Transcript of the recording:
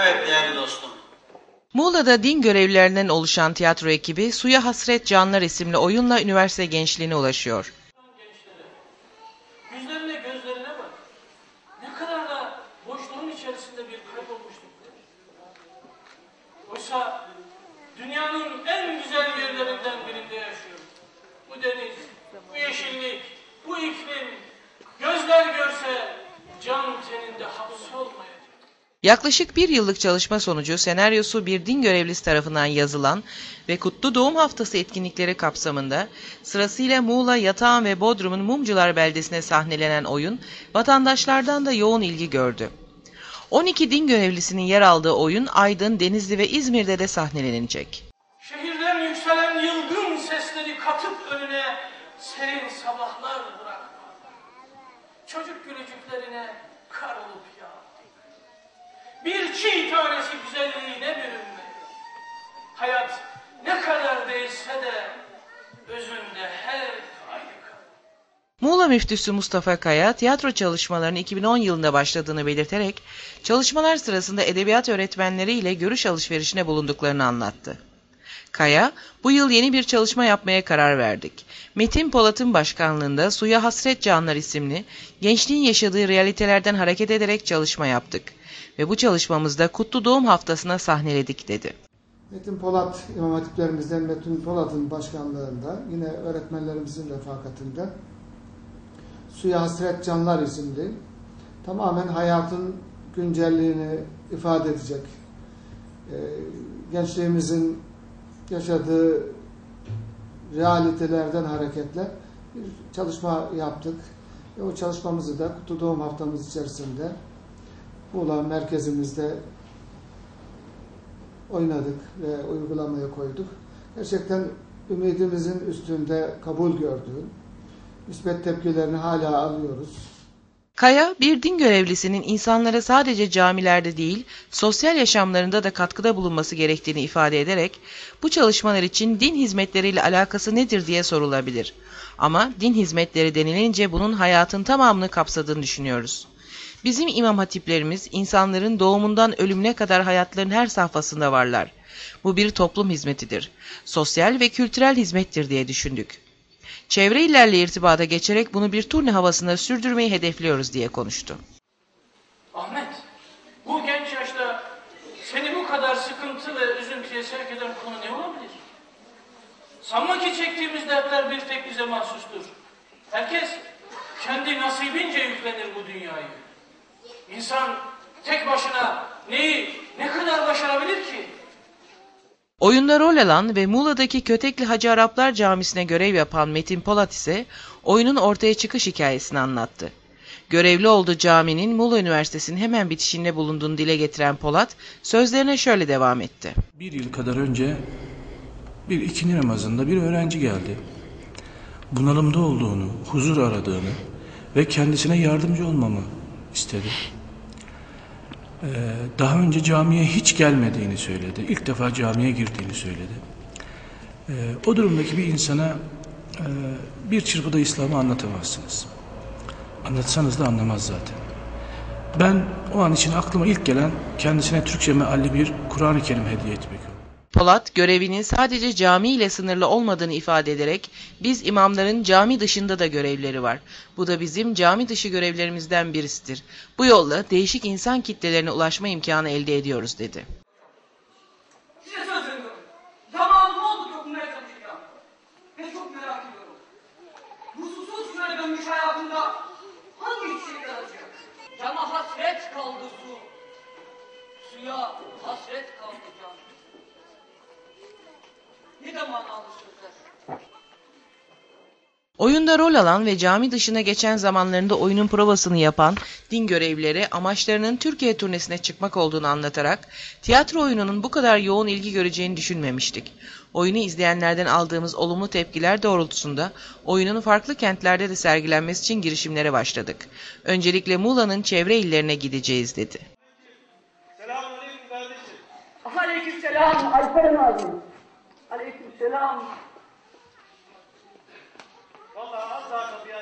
Evet değerli dostum. Muğla'da din görevlilerinden oluşan tiyatro ekibi Suya Hasret Canlar isimli oyunla üniversite gençliğine ulaşıyor. Yüzlerine gözlerine bak. Ne kadar da boşluğun içerisinde bir kaybolmuştuk. Oysa dünyanın en güzel yerlerinden birinde yaşıyoruz. Bu deniz, bu yeşillik, bu iklim, gözler görse. Yaklaşık bir yıllık çalışma sonucu senaryosu bir din görevlisi tarafından yazılan ve Kutlu Doğum Haftası etkinlikleri kapsamında sırasıyla Muğla, Yatağan ve Bodrum'un Mumcular beldesine sahnelenen oyun vatandaşlardan da yoğun ilgi gördü. 12 din görevlisinin yer aldığı oyun Aydın, Denizli ve İzmir'de de sahnelenecek. Şehirden yükselen yılgın sesleri katıp önüne serin sabahlar bırakma. Çocuk gülücüklerine kar olup. Bir çiğ tanesi güzelliğine bürünmedi. Hayat ne kadar değişse de özünde her. Muğla müftüsü Mustafa Kaya, tiyatro çalışmalarının 2010 yılında başladığını belirterek, çalışmalar sırasında edebiyat öğretmenleriyle görüş alışverişine bulunduklarını anlattı. Kaya, bu yıl yeni bir çalışma yapmaya karar verdik. Metin Polat'ın başkanlığında Suya Hasret Canlar isimli, gençliğin yaşadığı realitelerden hareket ederek çalışma yaptık. Ve bu çalışmamızda Kutlu Doğum Haftası'na sahneledik dedi. Metin Polat İmam Hatiplerimizden Metin Polat'ın başkanlığında yine öğretmenlerimizin refakatinde Suya Hasret Canlar isimli tamamen hayatın güncelliğini ifade edecek e, gençliğimizin yaşadığı realitelerden hareketle bir çalışma yaptık. Ve o çalışmamızı da Kutlu Doğum haftamız içerisinde Muğla merkezimizde oynadık ve uygulamaya koyduk. Gerçekten ümidimizin üstünde kabul gördü. Müsbet tepkilerini hala alıyoruz. Kaya, bir din görevlisinin insanlara sadece camilerde değil, sosyal yaşamlarında da katkıda bulunması gerektiğini ifade ederek, bu çalışmalar için din hizmetleriyle alakası nedir diye sorulabilir. Ama din hizmetleri denilince bunun hayatın tamamını kapsadığını düşünüyoruz. Bizim imam hatiplerimiz insanların doğumundan ölümüne kadar hayatların her safhasında varlar. Bu bir toplum hizmetidir. Sosyal ve kültürel hizmettir diye düşündük. Çevre illerle irtibata geçerek bunu bir turne havasında sürdürmeyi hedefliyoruz diye konuştu. Ahmet, bu genç yaşta seni bu kadar sıkıntı ve üzüntüye sevk eden konu ne olabilir? Sanma ki çektiğimiz dertler bir tek bize mahsustur. Herkes kendi nasibince yüklenir bu dünyayı. İnsan tek başına neyi, ne kadar başarabilir ki? Oyunda rol alan ve Muğla'daki Kötekli Hacı Araplar Camisi'ne görev yapan Metin Polat ise oyunun ortaya çıkış hikayesini anlattı. Görevli olduğu caminin Muğla Üniversitesi'nin hemen bitişinde bulunduğunu dile getiren Polat, sözlerine şöyle devam etti. Bir yıl kadar önce bir ikindi namazında bir öğrenci geldi. Bunalımda olduğunu, huzur aradığını ve kendisine yardımcı olmamı istedi. Ee, daha önce camiye hiç gelmediğini söyledi. İlk defa camiye girdiğini söyledi. Ee, o durumdaki bir insana e, bir çırpıda İslam'ı anlatamazsınız. Anlatsanız da anlamaz zaten. Ben o an için aklıma ilk gelen kendisine Türkçe mealli bir Kur'an-ı Kerim hediye etmek. Polat, görevinin sadece cami ile sınırlı olmadığını ifade ederek, biz imamların cami dışında da görevleri var. Bu da bizim cami dışı görevlerimizden birisidir. Bu yolla değişik insan kitlelerine ulaşma imkanı elde ediyoruz dedi. Kalacak? Cana hasret kaldı su. Suya hasret kaldı Oyunda rol alan ve cami dışına geçen zamanlarında oyunun provasını yapan din görevlileri amaçlarının Türkiye turnesine çıkmak olduğunu anlatarak tiyatro oyununun bu kadar yoğun ilgi göreceğini düşünmemiştik. Oyunu izleyenlerden aldığımız olumlu tepkiler doğrultusunda oyunun farklı kentlerde de sergilenmesi için girişimlere başladık. Öncelikle Muğla'nın çevre illerine gideceğiz dedi. Selamünaleyküm kardeşim. Aleyküm selam Alperen abi. Aleyküm selam. Vallahi az daha kapıyı